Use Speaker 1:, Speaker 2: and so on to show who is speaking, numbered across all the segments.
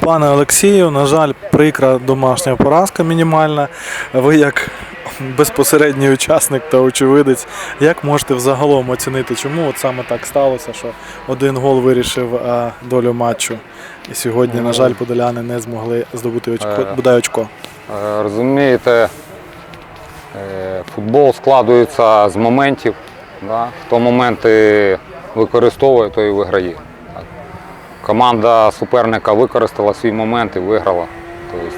Speaker 1: Пане Олексію, на жаль, прикра домашня поразка мінімальна. Ви як безпосередній учасник та очевидець, як можете взагалом оцінити, чому от саме так сталося, що один гол вирішив е, долю матчу, і сьогодні, на жаль, подоляни не змогли здобути очко,
Speaker 2: Е.
Speaker 1: бодай очко.
Speaker 2: Е, Розумієте, футбол складується з моментів. Да? Хто моменти використовує, той і виграє. Команда суперника використала свій момент і виграла. Тобто,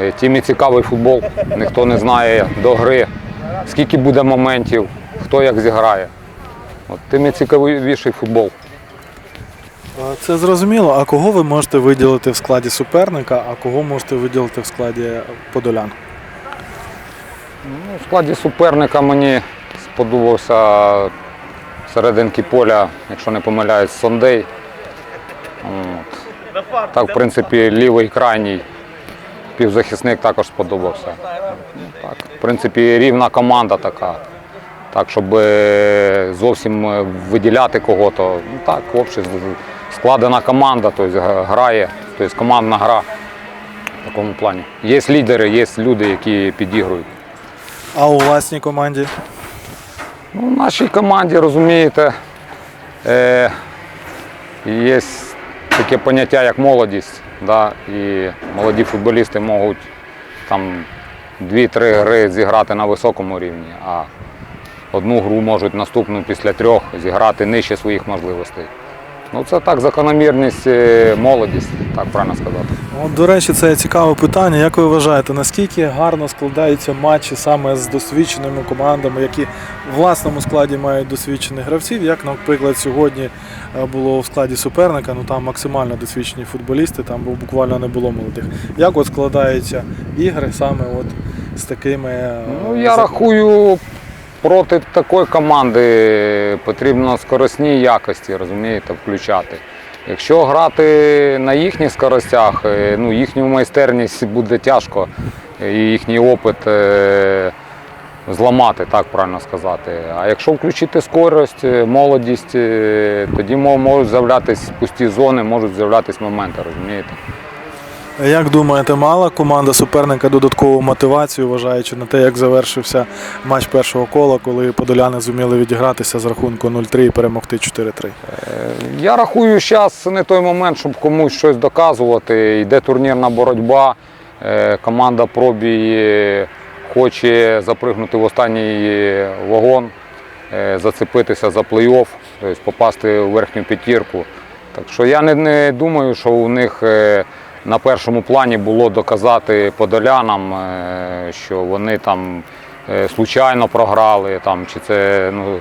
Speaker 2: е, тим і цікавий футбол. Ніхто не знає до гри, скільки буде моментів, хто як зіграє. От, тим і цікавіший футбол.
Speaker 1: Це зрозуміло. А кого ви можете виділити в складі суперника, а кого можете виділити в складі подолян?
Speaker 2: Ну, в складі суперника мені сподобався серединки поля, якщо не помиляюсь, Сондей. От. Так, в принципі, лівий крайній півзахисник також сподобався. Ну, Так, в принципі, рівна команда така. Так, щоб е, зовсім е, виділяти кого-то. Ну так, взагалі, складена команда, тобто грає, тобто командна гра в такому плані. Є лідери, є люди, які підігрують.
Speaker 1: А у власній команді?
Speaker 2: Ну, в нашій команді, розумієте, е, є таке поняття, як молодість. Да? І молоді футболісти можуть там 2-3 гри зіграти на високому рівні, а одну гру можуть наступну після трьох зіграти нижче своїх можливостей. Ну, це так, закономірність, е, молодість, так правильно сказати.
Speaker 1: От, до речі, це цікаве питання. Як ви вважаєте, наскільки гарно складаються матчі саме з досвідченими командами, які в власному складі мають досвідчених гравців? Як, наприклад, сьогодні е, було в складі суперника, ну там максимально досвідчені футболісти, там бу- буквально не було молодих. Як от складаються ігри саме от з такими? е,
Speaker 2: Ну, я рахую, проти такої команди потрібно скоростні якості, розумієте, включати. Якщо грати на їхніх скоростях, е, ну, їхню майстерність буде тяжко, і їхній опит е, зламати, так правильно сказати. А якщо включити скорость, е, молодість, е, тоді можуть з'являтися пусті зони, можуть з'являтися моменти, розумієте?
Speaker 1: Як думаєте, мала команда суперника додаткову мотивацію, вважаючи на те, як завершився матч першого кола, коли подоляни зуміли відігратися з рахунку 0-3 і перемогти 4-3?
Speaker 2: Я рахую, зараз не той момент, щоб комусь щось доказувати. Йде турнірна боротьба. Е, Команда пробій е, хоче запригнути в останній е, вагон, е, зацепитися за плей-офф, тобто попасти у верхню п'ятірку. Так що я не, думаю, що у них е, на першому плані було доказати подолянам, е, що вони там е, случайно програли, там, чи це ну,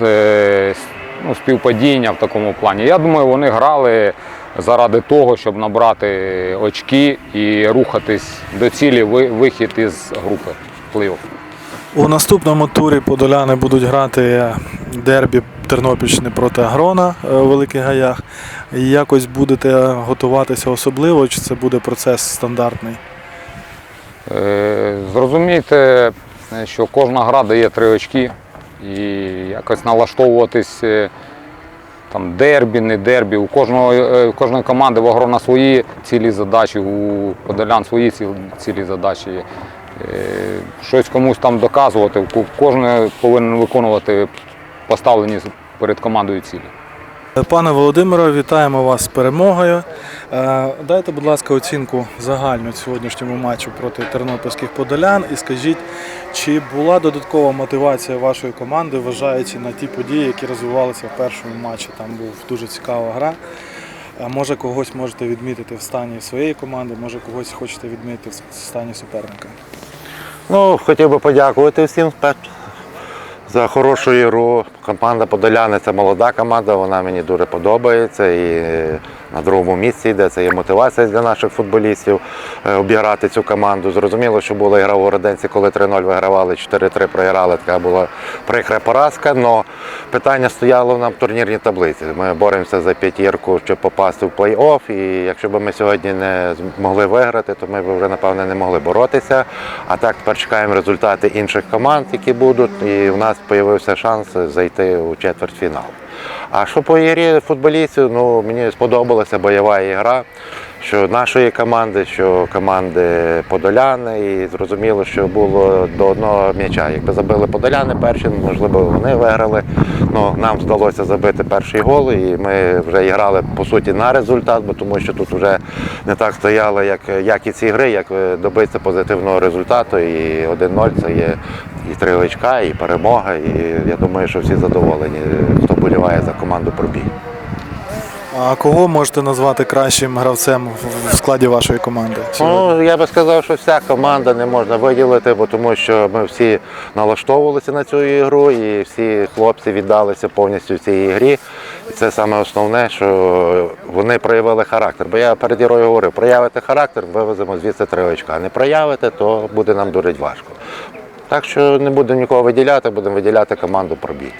Speaker 2: с- ну, співпадіння в такому плані. Я думаю, вони грали заради того, щоб набрати очки і рухатись до цілі ви- вихід із групи плей-офф.
Speaker 1: У наступному турі подоляни будуть грати дербі Тернопільщини проти Агрона е, у Великих Гаях. Якось будете готуватися особливо, чи це буде процес стандартний?
Speaker 2: Е, Зрозумійте, що кожна гра дає три очки і якось налаштовуватись е, там дербі, не дербі. У кожного, у кожної команди в Агрона свої цілі задачі, у Подолян свої цілі задачі. Щось комусь там доказувати, кожен повинен виконувати поставлені перед командою цілі.
Speaker 1: Пане Володимире, вітаємо вас з перемогою. Е, Дайте, будь ласка, оцінку загальну сьогоднішньому матчу проти тернопільських подолян і скажіть, чи була додаткова мотивація вашої команди, вважаючи на ті події, які розвивалися в першому матчі. Там був дуже цікава гра. Е, Може, когось можете відмітити в стані своєї команди, може когось хочете відмітити в стані суперника.
Speaker 3: Ну, хотів би подякувати всім за хорошу ігру. Команда Подоляни це молода команда, вона мені дуже подобається. І на другому місці йде. Це є мотивація для наших футболістів е, обіграти цю команду. Зрозуміло, що була ігра у Городенці, коли 3-0 вигравали, 4-3 програли. Така була прикра поразка. але питання стояло нам в турнірній таблиці. Ми боремося за п'ятірку, щоб попасти в плей-офф. І якщо б ми сьогодні не змогли виграти, то ми б вже напевне не могли боротися. А так тепер чекаємо результати інших команд, які будуть. І в нас з'явився шанс зайти у четвертьфінал. А що по ігрі футболістів, ну мені сподобалася бойова ігра, що нашої команди, що команди Подоляни, і зрозуміло, що було до одного м'яча. Якби забили Подоляни перші, можливо, вони виграли. Ну, нам вдалося забити перший гол, і ми вже грали по суті на результат, бо тому що тут вже не так стояло, як якість ігри, як добитися позитивного результату. І 1-0 це є і три очка, і перемога. І я думаю, що всі задоволені, хто боліває за команду пробіг.
Speaker 1: А кого можете назвати кращим гравцем в- складі вашої команди? сьогодні?
Speaker 3: Ну, я би сказав, що вся команда не можна виділити, бо тому що ми всі налаштовувалися на цю ігру, і всі хлопці віддалися повністю цій ігрі. І це саме основне, що вони проявили характер. Бо я перед ігрою говорив, проявите характер, вивеземо звідси три очка. А не проявите, то буде нам дуже важко. Так що не будемо нікого виділяти, будемо виділяти команду пробіг.